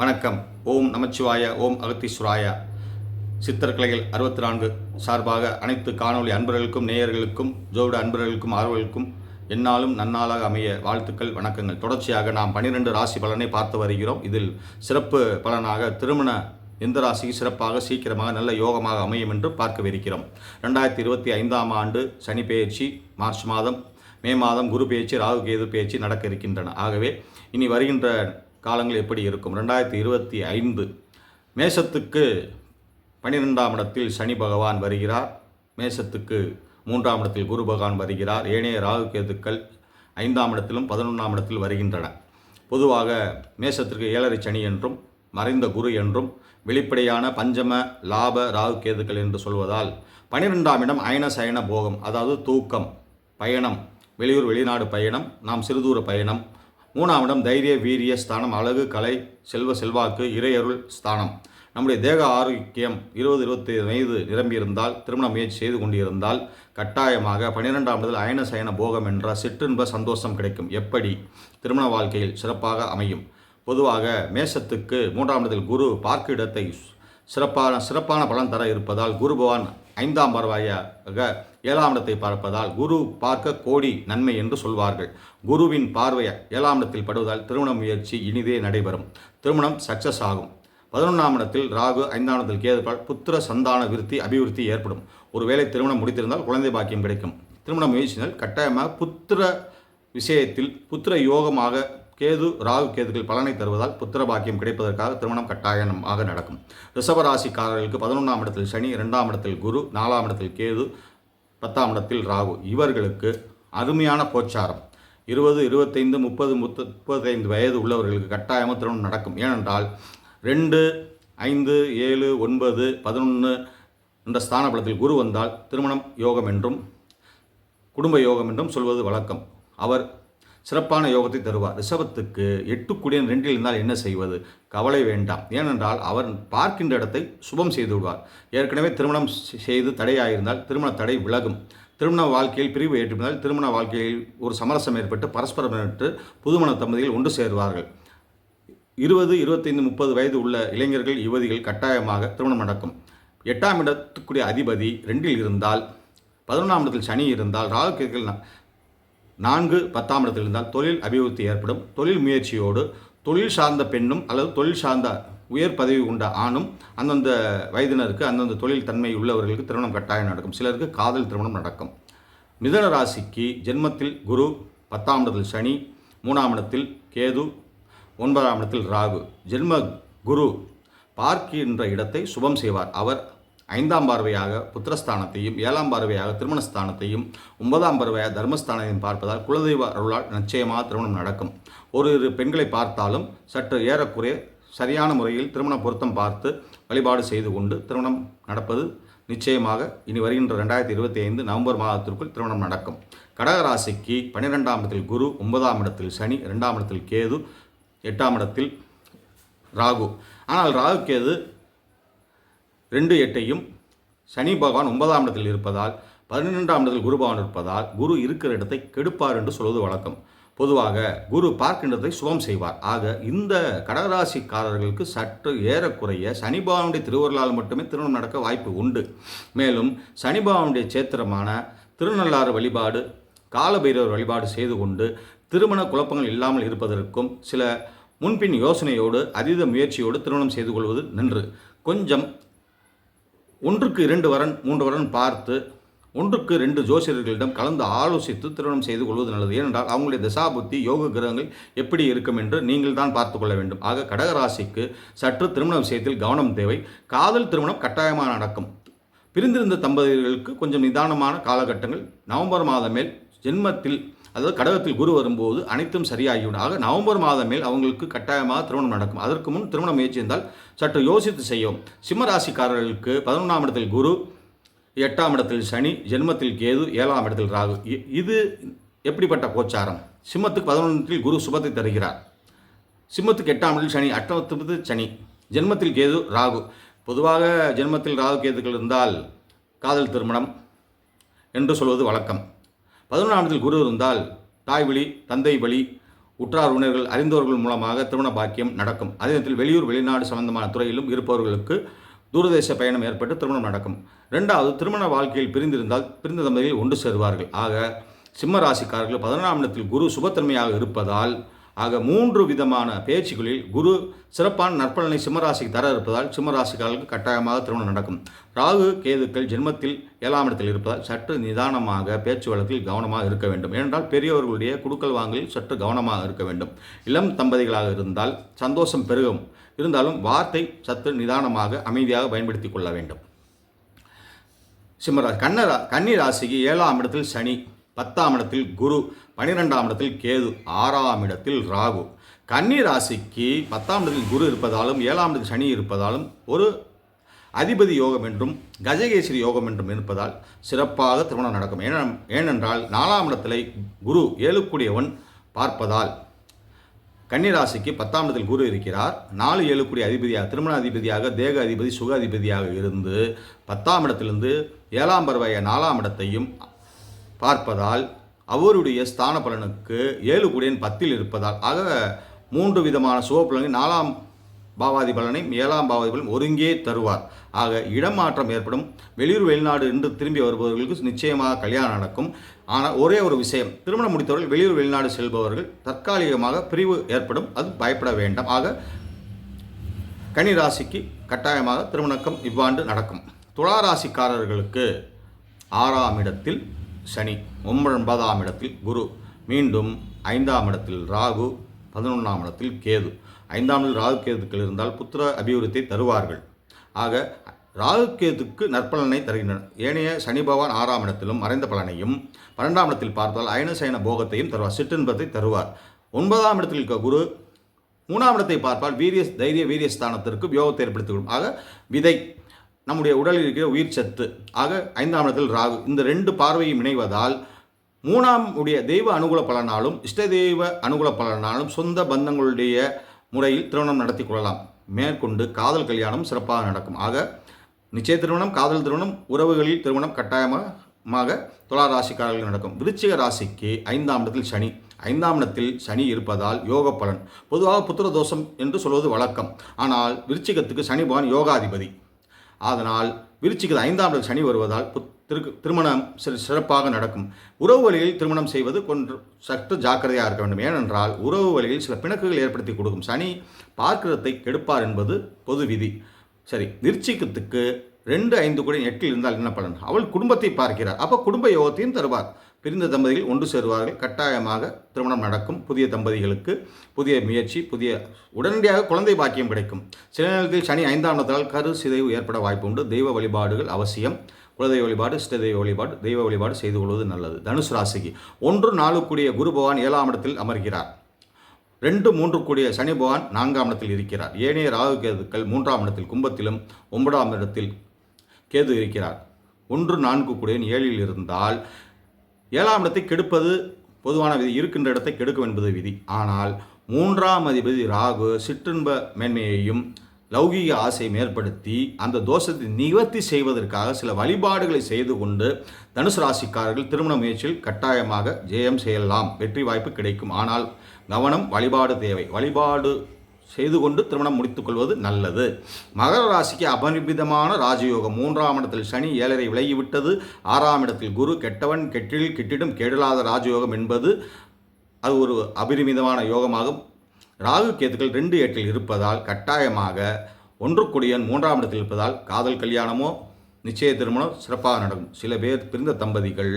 வணக்கம். ஓம் நமச்சிவாய ஓம் அகத்தீஸ்வராய. சித்தர்கலைகள் அறுபத்தி நான்கு சார்பாக அனைத்து காணொளி அன்பர்களுக்கும் நேயர்களுக்கும் ஜோட அன்பர்களுக்கும் ஆர்வலுக்கும் என்னாலும் நன்னாளாக அமைய வாழ்த்துக்கள் வணக்கங்கள். தொடர்ச்சியாக நாம் பன்னிரெண்டு ராசி பலனை பார்த்து வருகிறோம். இதில் சிறப்பு பலனாக திருமண எந்த ராசிக்கு சிறப்பாக சீக்கிரமாக நல்ல யோகமாக அமையும் என்று பார்க்கவிருக்கிறோம். ரெண்டாயிரத்தி இருபத்தி ஐந்தாம் ஆண்டு சனி பெயர்ச்சி மார்ச் மாதம் மே மாதம் குரு பெயர்ச்சி ராகு கேது பெயர்ச்சி நடக்க இருக்கின்றன. ஆகவே இனி வருகின்ற காலங்கள் எப்படி இருக்கும்? ரெண்டாயிரத்தி இருபத்தி ஐந்து மேசத்துக்கு பன்னிரெண்டாம் இடத்தில் சனி பகவான் வருகிறார். மேசத்துக்கு மூன்றாம் இடத்தில் குரு பகவான் வருகிறார். ஏனைய ராகு கேதுக்கள் ஐந்தாம் இடத்திலும் பதினொன்றாம் இடத்தில் வருகின்றன. பொதுவாக மேசத்திற்கு ஏழரை சனி என்றும் மறைந்த குரு என்றும் வெளிப்படையான பஞ்சம லாப ராகு கேதுக்கள் என்று சொல்வதால் பன்னிரெண்டாம் இடம் அயன சயன போகம் அதாவது தூக்கம் பயணம் வெளியூர் வெளிநாடு பயணம் நாம் சிறுதூர பயணம் மூணாம் இடம் தைரிய வீரிய ஸ்தானம் அழகு கலை செல்வ செல்வாக்கு இறையருள் ஸ்தானம். நம்முடைய தேக ஆரோக்கியம் இருபது இருபத்தி வயது நிரம்பியிருந்தால் திருமண முயற்சி செய்து கொண்டிருந்தால் கட்டாயமாக பன்னிரெண்டாம் இடத்தில் அயன சயன போகம் என்ற சிற்றின்ப சந்தோஷம் கிடைக்கும். எப்படி? திருமண வாழ்க்கையில் சிறப்பாக அமையும். பொதுவாக மேசத்துக்கு மூன்றாம் இடத்தில் குரு பார்க்க இடத்தை சிறப்பான சிறப்பான பலன் தர இருப்பதால் குரு பகவான் ஐந்தாம் பார்வையாக ஏழாம் இடத்தை பார்ப்பதால் குரு பார்க்க கோடி நன்மை என்று சொல்வார்கள். குருவின் பார்வை ஏழாம் இடத்தில் படுவதால் திருமண முயற்சி இனிதே நடைபெறும். திருமணம் சக்சஸ் ஆகும். பதினொன்றாம் இடத்தில் ராகு ஐந்தாம் இடத்தில் கேதுபால் புத்திர சந்தான விருத்தி அபிவிருத்தி ஏற்படும். ஒருவேளை திருமணம் முடித்திருந்தால் குழந்தை பாக்கியம் கிடைக்கும். திருமண முயற்சினால் கட்டாயமாக புத்திர விஷயத்தில் புத்திர யோகமாக கேது ராகு கேதுகள் பலனை தருவதால் புத்திர பாக்கியம் கிடைப்பதற்காக திருமணம் கட்டாயமாக நடக்கும். ரிஷபராசிக்காரர்களுக்கு பதினொன்றாம் இடத்தில் சனி இரண்டாம் இடத்தில் குரு நாலாம் இடத்தில் கேது பத்தாம் இடத்தில் ராகு. இவர்களுக்கு அருமையான போச்சாரம் இருபது இருபத்தைந்து முப்பது முத்து முப்பத்தைந்து வயது உள்ளவர்களுக்கு கட்டாயமாக திருமணம் நடக்கும். ஏனென்றால் ரெண்டு ஐந்து ஏழு ஒன்பது பதினொன்று என்ற ஸ்தான பலத்தில் குரு வந்தால் திருமணம் யோகம் என்றும் குடும்ப யோகம் என்றும் சொல்வது வழக்கம். அவர் சிறப்பான யோகத்தை தருவார். ரிஷபத்துக்கு எட்டு குடியன் ரெண்டில் இருந்தால் என்ன செய்வது? கவலை வேண்டாம். ஏனென்றால் அவர் பார்க்கின்ற இடத்தை சுபம் செய்து விடுவார். ஏற்கனவே திருமணம் செய்து தடையாயிருந்தால் திருமண தடை விலகும். திருமண வாழ்க்கையில் பிரிவு ஏற்றிருந்தால் திருமண வாழ்க்கையில் ஒரு சமரசம் ஏற்பட்டு பரஸ்பரம் ஏற்று புதுமண தம்பதிகள் ஒன்று சேருவார்கள். இருபது இருபத்தைந்து முப்பது வயது உள்ள இளைஞர்கள் யுவதிகள் கட்டாயமாக திருமணம் நடக்கும். எட்டாம் இடத்துக்குரிய அதிபதி ரெண்டில் இருந்தால் பதினொன்றாம் இடத்தில் சனி இருந்தால் ராகு கேதுக்கள் நான்கு பத்தாம் இடத்தில் இருந்தால் தொழில் அபிவிருத்தி ஏற்படும். தொழில் முயற்சியோடு தொழில் சார்ந்த பெண்ணும் அல்லது தொழில் சார்ந்த உயர் பதவி உண்ட ஆணும் அந்தந்த வயதினருக்கு அந்தந்த தொழில் தன்மை உள்ளவர்களுக்கு திருமணம் கட்டாயம் நடக்கும். சிலருக்கு காதல் திருமணம் நடக்கும். மிதன ராசிக்கு ஜென்மத்தில் குரு பத்தாம் இடத்தில் சனி மூணாம் இடத்தில் கேது ஒன்பதாம் இடத்தில் ராகு. ஜென்ம குரு பார்க்கின்ற இடத்தை சுபம் செய்வார். அவர் ஐந்தாம் பார்வையாக புத்திரஸ்தானத்தையும் ஏழாம் பார்வையாக திருமணஸ்தானத்தையும் ஒன்பதாம் பார்வையாக தர்மஸ்தானத்தையும் பார்ப்பதால் குலதெய்வ அருளால் நிச்சயமாக திருமணம் நடக்கும். ஒரு இரு பெண்களை பார்த்தாலும் சற்று ஏறக்குறைய சரியான முறையில் திருமண பொருத்தம் பார்த்து வழிபாடு செய்து கொண்டு திருமணம் நடப்பது நிச்சயமாக இனி வருகின்ற ரெண்டாயிரத்தி இருபத்தி ஐந்து நவம்பர் மாதத்திற்குள் திருமணம் நடக்கும். கடகராசிக்கு பன்னிரெண்டாம் இடத்தில் குரு ஒன்பதாம் இடத்தில் சனி இரண்டாம் இடத்தில் கேது எட்டாம் இடத்தில் ராகு. ஆனால் ராகு கேது ரெண்டு எட்டையும் சனி பகவான் ஒன்பதாம் இடத்தில் இருப்பதால் பன்னிரெண்டாம் இடத்தில் குரு பகவான் இருப்பதால் குரு இருக்கிற இடத்தை கெடுப்பார் என்று சொல்வது வழக்கம். பொதுவாக குரு பார்க்கின்றதை சுபம் செய்வார். ஆக இந்த கடகராசிக்காரர்களுக்கு சற்று ஏறக்குறைய சனி பகவானுடைய திருவருளால் மட்டுமே திருமணம் நடக்க வாய்ப்பு உண்டு. மேலும் சனி பகவானுடைய சேத்திரமான திருநள்ளாறு வழிபாடு காலபைரவர் வழிபாடு செய்து கொண்டு திருமண குழப்பங்கள் இல்லாமல் இருப்பதற்கும் சில முன்பின் யோசனையோடு அதீத முயற்சியோடு திருமணம் செய்து கொள்வது நன்று. கொஞ்சம் ஒன்றுக்கு இரண்டு வரன் மூன்று வரன் பார்த்து ஒன்றுக்கு ரெண்டு ஜோசியர்களிடம் கலந்து ஆலோசித்து திருமணம் செய்து கொள்வது நல்லது. ஏனென்றால் அவங்களுடைய தசாபுத்தி யோக கிரகங்கள் எப்படி இருக்கும் என்று நீங்கள் தான் பார்த்து கொள்ள வேண்டும். ஆக கடகராசிக்கு சற்று திருமண விஷயத்தில் கவனம் தேவை. காதல் திருமணம் கட்டாயமாக நடக்கும். பிரிந்திருந்த தம்பதிகளுக்கு கொஞ்சம் நிதானமான காலகட்டங்கள். நவம்பர் மாதம் மேல் ஜென்மத்தில் அதாவது கடகத்தில் குரு வரும்போது அனைத்தும் சரியாகிவிடும் ஆக நவம்பர் மாதம் மேல் அவங்களுக்கு கட்டாயமாக திருமணம் நடக்கும். அதற்கு முன் திருமண முயற்சி இருந்தால் சற்று யோசித்து செய்யும் சிம்ம ராசிக்காரர்களுக்கு பதினொன்றாம் இடத்தில் குரு எட்டாம் இடத்தில் சனி ஜென்மத்தில் கேது ஏழாம் இடத்தில் ராகு. இ- இது எப்படிப்பட்ட கோச்சாரம்? சிம்மத்துக்கு பதினொன்றில் குரு சுபத்தை தருகிறார். சிம்மத்துக்கு எட்டாம் இடத்தில் சனி அட்டமத்துக்கு சனி ஜென்மத்தில் கேது ராகு. பொதுவாக ஜென்மத்தில் ராகு கேதுக்கள் இருந்தால் காதல் திருமணம் என்று சொல்வது வழக்கம். பதினொன்றாம் குரு இருந்தால் தாய் வழி தந்தை வழி உற்றார் உணர்கள் அறிந்தவர்கள் மூலமாக திருமண பாக்கியம் நடக்கும். அதே நேரத்தில் வெளியூர் வெளிநாடு சம்பந்தமான துறையிலும் இருப்பவர்களுக்கு தூரதேச பயணம் ஏற்பட்டு திருமணம் நடக்கும். ரெண்டாவது திருமண வாழ்க்கையில் பிரிந்திருந்தால் பிரிந்த தம்பதிகள் ஒன்று சேருவார்கள். ஆக சிம்ம ராசிக்காரர்கள் பதினொன்றாம் இடத்தில் குரு சுபத்தன்மையாக இருப்பதால் ஆக மூன்று விதமான பேச்சுகளில் குரு சிறப்பான நற்பலனை சிம்மராசிக்கு தர இருப்பதால் சிம்மராசிக்காரர்களுக்கு கட்டாயமாக திருமணம் நடக்கும். ராகு கேதுக்கள் ஜென்மத்தில் ஏழாம் இடத்தில் இருப்பதால் சற்று நிதானமாக பேச்சு வழக்கில் கவனமாக இருக்க வேண்டும். ஏனென்றால் பெரியவர்களுடைய குடுக்கல் வாங்கலில் சற்று கவனமாக இருக்க வேண்டும். இளம் தம்பதிகளாக இருந்தால் சந்தோஷம் பெருகும். இருந்தாலும் வார்த்தை சற்று நிதானமாக அமைதியாக பயன்படுத்தி கொள்ள வேண்டும். சிம்மராசி கண்ணரா கன்னி ராசிக்கு ஏழாம் இடத்தில் சனி. பத்தாம் இடத்தில் குரு பனிரெண்டாம் இடத்தில் கேது ஆறாம் இடத்தில் ராகு. கன்னி ராசிக்கு பத்தாம் இடத்தில் குரு இருப்பதாலும் ஏழாம் இடத்தில் சனி இருப்பதாலும் ஒரு அதிபதி யோகம் என்றும் கஜகேசரி யோகம் என்றும் இருப்பதால் சிறப்பாக திருமணம் நடக்கும். ஏன ஏனென்றால் நாலாம் இடத்திலே குரு ஏழுக்குடியவன் பார்ப்பதால் கன்னிராசிக்கு பத்தாம் இடத்தில் குரு இருக்கிறார். நாலு ஏழுக்குடி அதிபதியாக திருமண அதிபதியாக தேக அதிபதி சுக அதிபதியாக இருந்து பத்தாம் இடத்திலிருந்து ஏழாம் பருவாய நாலாம் இடத்தையும் பார்ப்பதால் அவருடைய ஸ்தான பலனுக்கு ஏழு குடியன் பத்தில் இருப்பதால் ஆக மூன்று விதமான சுக நாலாம் பாவாதி பலனையும் ஏழாம் பாவாதி பலன் ஒருங்கே தருவார். ஆக இடமாற்றம் ஏற்படும். வெளியூர் வெளிநாடு என்று திரும்பி வருபவர்களுக்கு நிச்சயமாக கல்யாணம் நடக்கும். ஆனால் ஒரே ஒரு விஷயம் திருமணம் முடித்தவர்கள் வெளியூர் வெளிநாடு செல்பவர்கள் தற்காலிகமாக பிரிவு ஏற்படும். அது பயப்பட வேண்டாம். ஆக கனிராசிக்கு கட்டாயமாக திருமணக்கம் இவ்வாண்டு நடக்கும். துலா ராசிக்காரர்களுக்கு ஆறாம் இடத்தில் சனி ஒன்பதாம் இடத்தில் குரு மீண்டும் ஐந்தாம் இடத்தில் ராகு பதினொன்றாம் இடத்தில் கேது. ஐந்தாம் இடத்தில் ராகு கேதுக்கள் இருந்தால் புத்திர அபிவிருத்தி தருவார்கள். ஆக ராகு கேதுக்கு நற்பலனை தருகின்றன. ஏனைய சனி பகவான் ஆறாம் இடத்திலும் மறைந்த பலனையும் பன்னெண்டாம் இடத்தில் பார்த்தால் அயனசயன போகத்தையும் தருவார் சிற்றின்பத்தை தருவார். ஒன்பதாம் இடத்தில் இருக்க குரு மூணாம் இடத்தை பார்ப்பால் வீரிய தைரிய வீரியஸ்தானத்திற்கு யோகத்தை ஏற்படுத்திவிடும் ஆக விதை நம்முடைய உடலில் இருக்கிற உயிர் சத்து. ஆக ஐந்தாம் இடத்தில் ராகு. இந்த ரெண்டு பார்வையும் இணைவதால் மூணாம் உடைய தெய்வ அனுகூல பலனாலும் இஷ்ட தெய்வ அனுகூல பலனாலும் சொந்த பந்தங்களுடைய முறையில் திருமணம் நடத்தி கொள்ளலாம். மேற்கொண்டு காதல் கல்யாணம் சிறப்பாக நடக்கும். ஆக நிச்சய திருமணம் காதல் திருமணம் உறவுகளில் திருமணம் கட்டாயமாக துலா ராசிக்காரர்கள் நடக்கும். விருச்சிக ராசிக்கு ஐந்தாம் இடத்தில் சனி. ஐந்தாம் இடத்தில் சனி இருப்பதால் யோக பலன். பொதுவாக புத்திர தோஷம் என்று சொல்வது வழக்கம். ஆனால் விருச்சிகத்துக்கு சனி பகவான் யோகாதிபதி. அதனால் விருச்சிக்கு ஐந்தாம் இடத்தில் சனி வருவதால் திருக்கு திருமணம் சிறு சிறப்பாக நடக்கும். உறவு வழியில் திருமணம் செய்வது கொன்று சற்று ஜாக்கிரதையாக இருக்க வேண்டும். ஏனென்றால் உறவு வழியில் சில பிணக்குகள் ஏற்படுத்தி கொடுக்கும். சனி பார்க்கிறதை கெடுப்பார் என்பது பொது விதி. சரி விருச்சிகத்துக்கு ரெண்டு ஐந்து கூட எட்டில் இருந்தால் என்ன பலன்? அவள் குடும்பத்தை பார்க்கிறார். அப்போ குடும்ப யோகத்தையும் தருவார். பிரிந்த தம்பதிகள் ஒன்று சேருவார்கள். கட்டாயமாக திருமணம் நடக்கும். புதிய தம்பதிகளுக்கு புதிய முயற்சி புதிய உடனடியாக குழந்தை பாக்கியம் கிடைக்கும். சில நேரத்தில் சனி ஐந்தாம் இடத்தால் கரு சிதைவு ஏற்பட வாய்ப்பு உண்டு. தெய்வ வழிபாடுகள் அவசியம். குலதெய்வ வழிபாடு இஷ்ட தெய்வ வழிபாடு தெய்வ வழிபாடு செய்து கொள்வது நல்லது. தனுசு ராசிக்கு ஒன்று நாலு கூடிய குரு பகவான் ஏழாம் இடத்தில் அமர்கிறார். ரெண்டு மூன்று கூடிய சனி பகவான் நான்காம் இடத்தில் இருக்கிறார். ஏனைய ராகு கேதுக்கள் மூன்றாம் இடத்தில் கும்பத்திலும் ஒன்பதாம் இடத்தில் கேது இருக்கிறார். ஒன்று நான்கு கூடிய ஏழில் இருந்தால் ஏழாம் இடத்தை கெடுப்பது பொதுவான விதி இருக்கின்ற இடத்தை கெடுக்கும் என்பது விதி. ஆனால் மூன்றாம் அதிபதி ராகு சிற்றின்ப மேன்மையையும் லௌகீக ஆசையும் ஏற்படுத்தி அந்த தோஷத்தை நிவர்த்தி செய்வதற்காக சில வழிபாடுகளை செய்து கொண்டு தனுசு ராசிக்காரர்கள் திருமண முயற்சியில் கட்டாயமாக ஜெயம் செய்யலாம். வெற்றி வாய்ப்பு கிடைக்கும். ஆனால் கவனம் வழிபாடு தேவை. வழிபாடு செய்து கொண்டு திருமணம் முடித்துக்கொள்வது நல்லது. மகர ராசிக்கு அபரிமிதமான ராஜயோகம். மூன்றாம் இடத்தில் சனி ஏழரை விலகிவிட்டது. ஆறாம் இடத்தில் குரு கெட்டவன் கெட்டில் கெட்டிடும் கெடலாத ராஜயோகம் என்பது அது ஒரு அபரிமிதமான யோகமாகும். ராகு கேத்துக்கள் ரெண்டு எட்டில் இருப்பதால் கட்டாயமாக ஒன்று கொடியன் மூன்றாம் இடத்தில் இருப்பதால் காதல் கல்யாணமோ நிச்சய திருமணம் சிறப்பாக நடக்கும். சில பேர் பிரிந்த தம்பதிகள்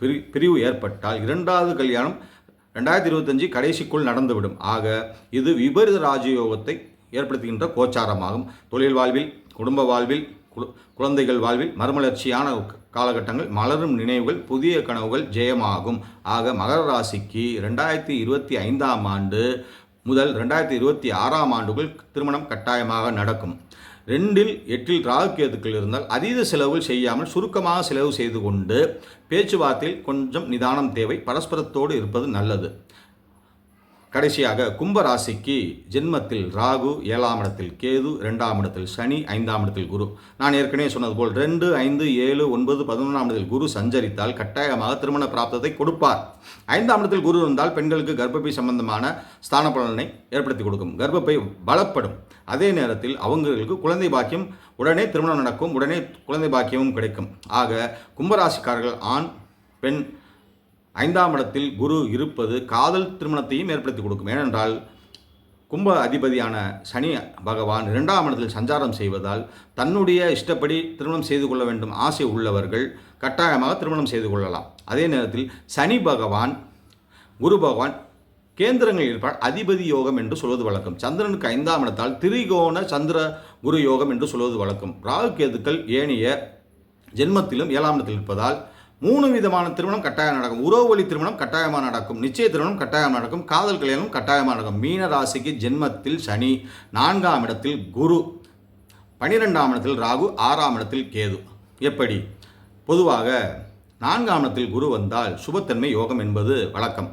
பிரி பிரிவு ஏற்பட்டால் இரண்டாவது கல்யாணம் ரெண்டாயிரத்தி இருபத்தஞ்சு கடைசிக்குள் நடந்துவிடும். ஆக இது விபரீத ராஜயோகத்தை ஏற்படுத்துகின்ற கோச்சாரமாகும். தொழில் வாழ்வில் குடும்ப வாழ்வில் குழந்தைகள் வாழ்வில் மறுமலர்ச்சியான காலகட்டங்கள் மலரும் நினைவுகள் புதிய கனவுகள் ஜெயமாகும். ஆக மகர ராசிக்கு ரெண்டாயிரத்தி இருபத்தி ஐந்தாம் ஆண்டு முதல் ரெண்டாயிரத்தி இருபத்தி ஆறாம் ஆண்டுகள் திருமணம் கட்டாயமாக நடக்கும். ரெண்டில் எட்டில் ராகுக்கேதுக்கள் இருந்தால் அதீத செலவுகள் செய்யாமல் சுருக்கமாக செலவு செய்து கொண்டு பேச்சுவார்த்தையில் கொஞ்சம் நிதானம் தேவை. பரஸ்பரத்தோடு இருப்பது நல்லது. கடைசியாக கும்பராசிக்கு ஜென்மத்தில் ராகு ஏழாம் இடத்தில் கேது ரெண்டாம் இடத்தில் சனி ஐந்தாம் இடத்தில் குரு. நான் ஏற்கனவே சொன்னது போல் ரெண்டு ஐந்து ஏழு ஒன்பது பதினொன்றாம் இடத்தில் குரு சஞ்சரித்தால் கட்டாயமாக திருமண பிராப்தத்தை கொடுப்பார். ஐந்தாம் இடத்தில் குரு இருந்தால் பெண்களுக்கு கர்ப்பப்பை சம்பந்தமான ஸ்தான பலனை ஏற்படுத்தி கொடுக்கும். கர்ப்பப்பை பலப்படும். அதே நேரத்தில் அவங்களுக்கு குழந்தை பாக்கியம் உடனே திருமணம் நடக்கும் உடனே குழந்தை பாக்கியமும் கிடைக்கும். ஆக கும்பராசிக்காரர்கள் ஆண் பெண் ஐந்தாம் இடத்தில் குரு இருப்பது காதல் திருமணத்தையும் ஏற்படுத்தி கொடுக்கும். ஏனென்றால் கும்ப அதிபதியான சனி பகவான் இரண்டாம் இடத்தில் சஞ்சாரம் செய்வதால் தன்னுடைய இஷ்டப்படி திருமணம் செய்து கொள்ள வேண்டும் ஆசை உள்ளவர்கள் கட்டாயமாக திருமணம் செய்து கொள்ளலாம். அதே நேரத்தில் சனி பகவான் குரு பகவான் கேந்திரங்களில் இருப்பால் அதிபதி யோகம் என்று சொல்வது வழக்கம். சந்திரனுக்கு ஐந்தாம் இடத்தால் திரிகோண சந்திர குரு யோகம் என்று சொல்வது வழக்கம். ராகு கேதுக்கள் ஏனைய ஜென்மத்திலும் ஏழாம் இடத்தில் இருப்பதால் மூணு விதமான திருமணம் கட்டாயம் நடக்கும். உறவு வழி திருமணம் கட்டாயமாக நடக்கும். நிச்சய திருமணம் கட்டாயமாக நடக்கும். காதல் கல்யாணம் கட்டாயமாக நடக்கும். மீன ராசிக்கு ஜென்மத்தில் சனி நான்காம் இடத்தில் குரு பனிரெண்டாம் இடத்தில் ராகு ஆறாம் இடத்தில் கேது. எப்படி? பொதுவாக நான்காம் இடத்தில் குரு வந்தால் சுபத்தன்மை யோகம் என்பது வழக்கம்.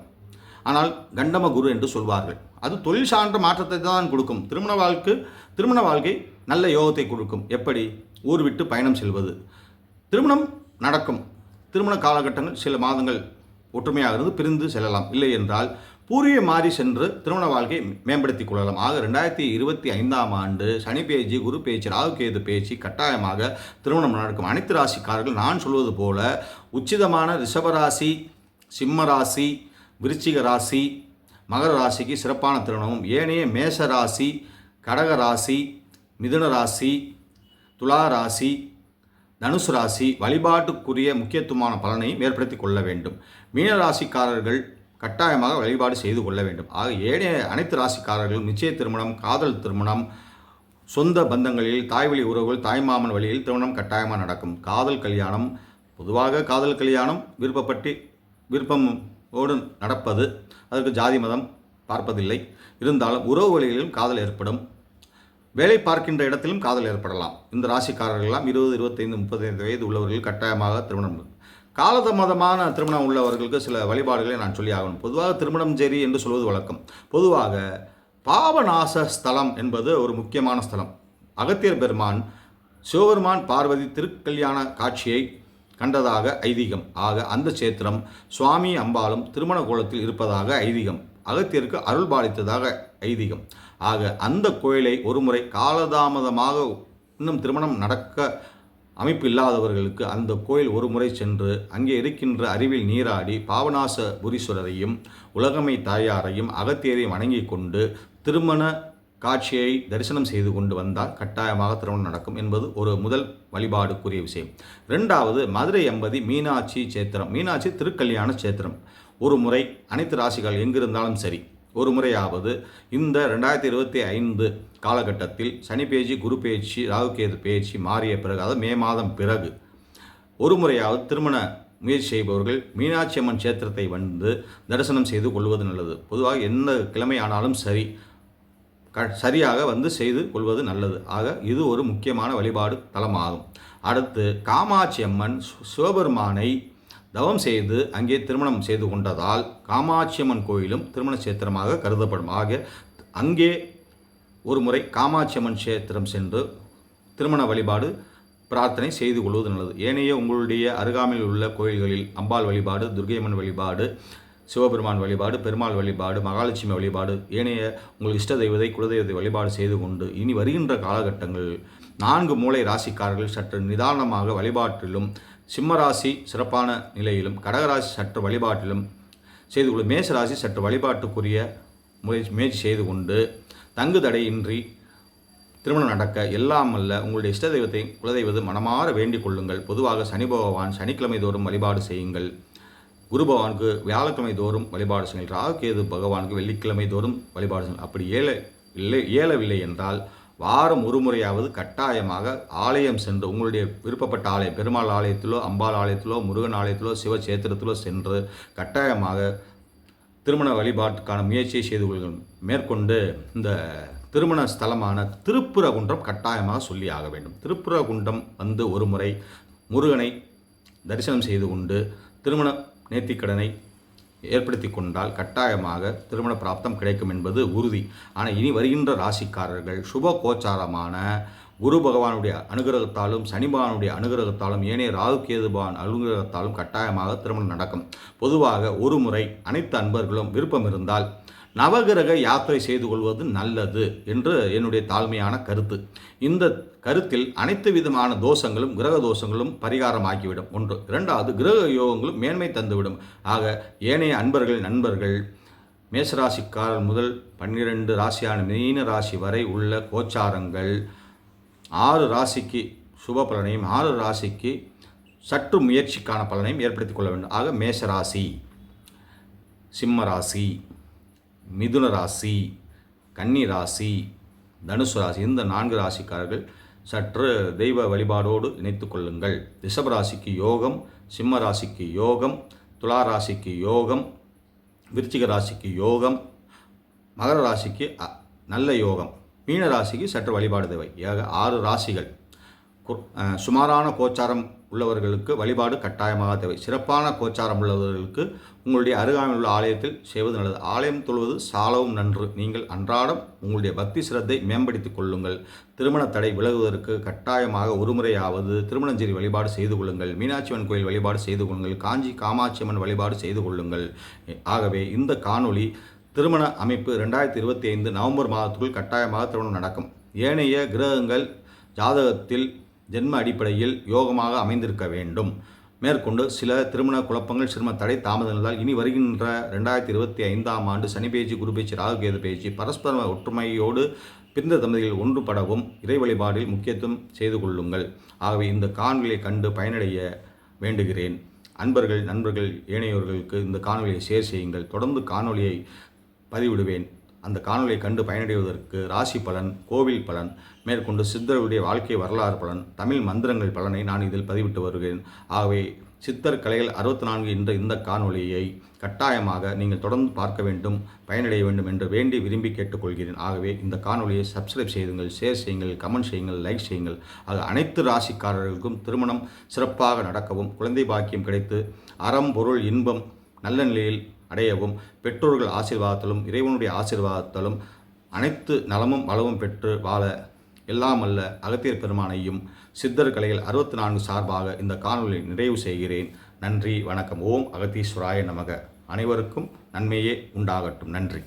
ஆனால் கண்டம குரு என்று சொல்வார்கள். அது தொழில் சார்ந்த மாற்றத்தை தான் கொடுக்கும். திருமண வாழ்க்கை திருமண வாழ்க்கை நல்ல யோகத்தை கொடுக்கும். எப்படி? ஊர் விட்டு பயணம் செல்வது. திருமணம் நடக்கும். திருமண காலகட்டங்கள் சில மாதங்கள் ஒற்றுமையாக இருந்து பிரிந்து செல்லலாம். இல்லை என்றால் பூர்வீக மாறி சென்று திருமண வாழ்க்கையை மேம்படுத்திக் கொள்ளலாம். ஆக ரெண்டாயிரத்தி இருபத்தி ஐந்தாம் ஆண்டு சனி பேச்சு குரு பேச்சு ராகு கேது பேச்சு கட்டாயமாக திருமணம் நடக்கும். அனைத்து ராசிக்காரர்கள் நான் சொல்வது போல உச்சிதமான ரிஷபராசி சிம்ம ராசி விருச்சிக ராசி மகர ராசிக்கு சிறப்பான திருமணமும் ஏனைய மேச ராசி கடக ராசி மிதுன ராசி துலா ராசி தனுசு ராசி வழிபாட்டுக்குரிய முக்கியத்துவமான பலனையும் ஏற்படுத்தி கொள்ள வேண்டும். மீன ராசிக்காரர்கள் கட்டாயமாக வழிபாடு செய்து கொள்ள வேண்டும். ஆக ஏனைய அனைத்து ராசிக்காரர்களும் நிச்சய திருமணம் காதல் திருமணம் சொந்த பந்தங்களில் தாய்வழி உறவுகள் தாய்மாமன் வழியில் திருமணம் கட்டாயமாக நடக்கும். காதல் கல்யாணம் பொதுவாக காதல் கல்யாணம் விருப்பப்பட்டு விருப்பம் ஓடு நடப்பது அதற்கு ஜாதி மதம் பார்ப்பதில்லை. இருந்தாலும் உறவு வழிகளிலும் காதல் ஏற்படும். வேலை பார்க்கின்ற இடத்திலும் காதல் ஏற்படலாம். இந்த ராசிக்காரர்கள்லாம் இருபது இருபத்தைந்து முப்பத்தைந்து வயது உள்ளவர்கள் கட்டாயமாக திருமணம். காலதாமதமான திருமணம் உள்ளவர்களுக்கு சில வழிபாடுகளை நான் சொல்லி ஆகணும். பொதுவாக திருமணம் சரி என்று சொல்வது வழக்கம். பொதுவாக பாவநாச ஸ்தலம் என்பது ஒரு முக்கியமான ஸ்தலம். அகத்தியர் பெருமான் சிவபெருமான் பார்வதி திருக்கல்யாண காட்சியை கண்டதாக ஐதீகம். ஆக அந்த சேத்திரம் சுவாமி அம்பாளும் திருமண கோலத்தில் இருப்பதாக ஐதீகம். அகத்தியருக்கு அருள் பாலித்ததாக ஐதீகம். ஆக அந்த கோயிலை ஒருமுறை காலதாமதமாக இன்னும் திருமணம் நடக்க அமைப்பு இல்லாதவர்களுக்கு அந்த கோயில் ஒரு முறை சென்று அங்கே இருக்கின்ற அறிவில் நீராடி பாவநாச புரீஸ்வரரையும் உலகமை தாயாரையும் அகத்தியரையும் வணங்கி கொண்டு திருமண காட்சியை தரிசனம் செய்து கொண்டு வந்தால் கட்டாயமாக திருமணம் நடக்கும் என்பது ஒரு முதல் வழிபாடுக்குரிய விஷயம். ரெண்டாவது மதுரை எம்பதி மீனாட்சி சேத்திரம். மீனாட்சி திருக்கல்யாண சேத்திரம். ஒரு முறை அனைத்து ராசிகள் எங்கிருந்தாலும் சரி. ஒரு முறையாவது இந்த ரெண்டாயிரத்தி இருபத்தி ஐந்து காலகட்டத்தில் சனி பேச்சு குரு பேச்சு ராகுகேது பேச்சு மாறிய பிறகு அதாவது மே மாதம் பிறகு ஒரு முறையாவது திருமண முயற்சி செய்பவர்கள் மீனாட்சி அம்மன் சேத்திரத்தை வந்து தரிசனம் செய்து கொள்வது நல்லது. பொதுவாக எந்த கிழமை ஆனாலும் சரி க சரியாக வந்து செய்து கொள்வது நல்லது. ஆக இது ஒரு முக்கியமான வழிபாடு தலமாகும். அடுத்து காமாட்சி அம்மன் சிவபெருமானை தவம் செய்து அங்கே திருமணம் செய்து கொண்டதால் காமாட்சியம்மன் கோயிலும் திருமண சேத்திரமாக கருதப்படும். ஆக அங்கே ஒரு முறை காமாட்சியம்மன் சேத்திரம் சென்று திருமண வழிபாடு பிரார்த்தனை செய்து கொள்வது நல்லது. ஏனைய உங்களுடைய அருகாமையில் உள்ள கோயில்களில் அம்பாள் வழிபாடு துர்கையம்மன் வழிபாடு சிவபெருமான் வழிபாடு பெருமாள் வழிபாடு மகாலட்சுமி வழிபாடு ஏனைய உங்கள் இஷ்ட தெய்வத்தை குலதெய்வத்தை வழிபாடு செய்து கொண்டு இனி வருகின்ற காலகட்டங்கள் நான்கு மூளை ராசிக்காரர்கள் சற்று நிதானமாக வழிபாட்டிலும் சிம்மராசி சிறப்பான நிலையிலும் கடகராசி சற்று வழிபாட்டிலும் செய்து கொள்ளும் மேசராசி சற்று வழிபாட்டுக்குரிய முயற்சி முயற்சி செய்து கொண்டு தங்கு தடையின்றி திருமணம் நடக்க எல்லாம் அல்ல உங்களுடைய இஷ்ட தெய்வத்தை குலதெய்வது மனமாற வேண்டிக் கொள்ளுங்கள். பொதுவாக சனி பகவான் சனிக்கிழமை தோறும் வழிபாடு செய்யுங்கள். குரு பகவானுக்கு வியாழக்கிழமை தோறும் வழிபாடு செய்யுங்கள். ராகு கேது பகவானுக்கு வெள்ளிக்கிழமை தோறும் வழிபாடு செய்யுங்கள். அப்படி ஏல இல்லை இயலவில்லை என்றால் வாரம் ஒரு முறையாவது கட்டாயமாக ஆலயம் சென்று உங்களுடைய விருப்பப்பட்ட ஆலயம் பெருமாள் ஆலயத்திலோ அம்பாள் ஆலயத்திலோ முருகன் ஆலயத்திலோ சிவச்சேத்திரத்திலோ சென்று கட்டாயமாக திருமண வழிபாட்டுக்கான முயற்சியை செய்து கொள்ளுங்கள். மேற்கொண்டு இந்த திருமண ஸ்தலமான திருப்புரகுன்றம் கட்டாயமாக சொல்லி ஆக வேண்டும். திருப்புரகுன்றம் வந்து ஒரு முறை முருகனை தரிசனம் செய்து கொண்டு திருமண நேர்த்திக்கடனை ஏற்படுத்தி கொண்டால் கட்டாயமாக திருமண பிராப்தம் கிடைக்கும் என்பது உறுதி. ஆனால் இனி வருகின்ற ராசிக்காரர்கள் சுப கோச்சாரமான குரு பகவானுடைய அனுகிரகத்தாலும் சனி பகவானுடைய அனுகிரகத்தாலும் ஏனைய ராகு கேதுபான் அனுகிரகத்தாலும் கட்டாயமாக திருமணம் நடக்கும். பொதுவாக ஒரு முறை அனைத்து அன்பர்களும் விருப்பம் இருந்தால் நவகிரக யாத்திரை செய்து கொள்வது நல்லது என்று என்னுடைய தாழ்மையான கருத்து. இந்த கருத்தில் அனைத்து விதமான தோஷங்களும் கிரக தோஷங்களும் பரிகாரமாக்கிவிடும் ஒன்று. இரண்டாவது கிரக யோகங்களும் மேன்மை தந்துவிடும். ஆக ஏனைய அன்பர்கள் நண்பர்கள் மேசராசிக்காரர் முதல் பன்னிரண்டு ராசியான மீன ராசி வரை உள்ள கோச்சாரங்கள் ஆறு ராசிக்கு சுப பலனையும் ஆறு ராசிக்கு சற்று முயற்சிக்கான பலனையும் ஏற்படுத்திக் கொள்ள வேண்டும். ஆக மேஷராசி சிம்ம ராசி மிதுன ராசி கன்னி ராசி தனுசு ராசி இந்த நான்கு ராசிக்காரர்கள் சற்று தெய்வ வழிபாடோடு இணைத்து கொள்ளுங்கள். ரிஷப ராசிக்கு யோகம் சிம்ம ராசிக்கு யோகம் துலா ராசிக்கு யோகம் விருச்சிக ராசிக்கு யோகம் மகர ராசிக்கு அ- நல்ல யோகம். மீன ராசிக்கு சற்று வழிபாடு தேவை. ஏக ஆறு ராசிகள். சுமாரான கோச்சாரம் உள்ளவர்களுக்கு வழிபாடு கட்டாயமாக தேவை. சிறப்பான கோச்சாரம் உள்ளவர்களுக்கு உங்களுடைய அருகாமையில் உள்ள ஆலயத்தில் செய்வது நல்லது. ஆலயம் தொழுவது சாலவும் நன்று. நீங்கள் அன்றாடம் உங்களுடைய பக்தி சிரத்தை மேம்படுத்திக் கொள்ளுங்கள். திருமண தடை விலகுவதற்கு கட்டாயமாக ஒருமுறையாவது திருமணஞ்சேரி வழிபாடு செய்து கொள்ளுங்கள். மீனாட்சியம்மன் கோயில் வழிபாடு செய்து கொள்ளுங்கள். காஞ்சி காமாட்சியம்மன் வழிபாடு செய்து கொள்ளுங்கள். ஆகவே இந்த காணொளி திருமண அமைப்பு ரெண்டாயிரத்தி இருபத்தி ஐந்து நவம்பர் மாதத்துக்குள் கட்டாயமாக திருமணம் நடக்கும். ஏனைய கிரகங்கள் ஜாதகத்தில் ஜென்ம அடிப்படையில் யோகமாக அமைந்திருக்க வேண்டும். மேற்கொண்டு சில திருமண குழப்பங்கள் சிறும தடை தாமதங்களால் இனி வருகின்ற ரெண்டாயிரத்தி இருபத்தி ஐந்தாம் ஆண்டு சனி பேச்சு குரு பேச்சு ராகுகேது பேச்சு பரஸ்பர ஒற்றுமையோடு பிரிந்த தம்பதிகள் ஒன்றுபடவும் இறை வழிபாடில் முக்கியத்துவம் செய்து கொள்ளுங்கள். ஆகவே இந்த காணொலியை கண்டு பயனடைய வேண்டுகிறேன். அன்பர்கள் நண்பர்கள் ஏனையோர்களுக்கு இந்த காணொலியை ஷேர் செய்யுங்கள். தொடர்ந்து காணொலியை பதிவிடுவேன். அந்த காணொலியை கண்டு பயனடைவதற்கு ராசி பலன் கோவில் பலன் மேற்கொண்டு சித்தருடைய வாழ்க்கை வரலாறு பலன் தமிழ் மந்திரங்கள் பலனை நான் இதில் பதிவிட்டு வருகிறேன். ஆகவே சித்தர் கலைகள் அறுபத்தி நான்கு என்ற இந்த காணொலியை கட்டாயமாக நீங்கள் தொடர்ந்து பார்க்க வேண்டும் பயனடைய வேண்டும் என்று வேண்டி விரும்பி கேட்டுக்கொள்கிறேன். ஆகவே இந்த காணொலியை சப்ஸ்கிரைப் செய்யுங்கள் ஷேர் செய்யுங்கள் கமெண்ட் செய்யுங்கள் லைக் செய்யுங்கள். அது அனைத்து ராசிக்காரர்களுக்கும் திருமணம் சிறப்பாக நடக்கவும் குழந்தை பாக்கியம் கிடைத்து அறம் பொருள் இன்பம் நல்ல நிலையில் அடையவும் பெற்றோர்கள் ஆசீர்வாதத்தாலும் இறைவனுடைய ஆசீர்வாதத்தாலும் அனைத்து நலமும் வளமும் பெற்று வாழ எல்லாம் அல்ல அகத்தியர் பெருமானையும் சித்தர் கலைகள் அறுபத்தி நான்கு சார்பாக இந்த காணொலியை நிறைவு செய்கிறேன். நன்றி வணக்கம். ஓம் அகத்தீஸ்வராய நமக. அனைவருக்கும் நன்மையே உண்டாகட்டும். நன்றி.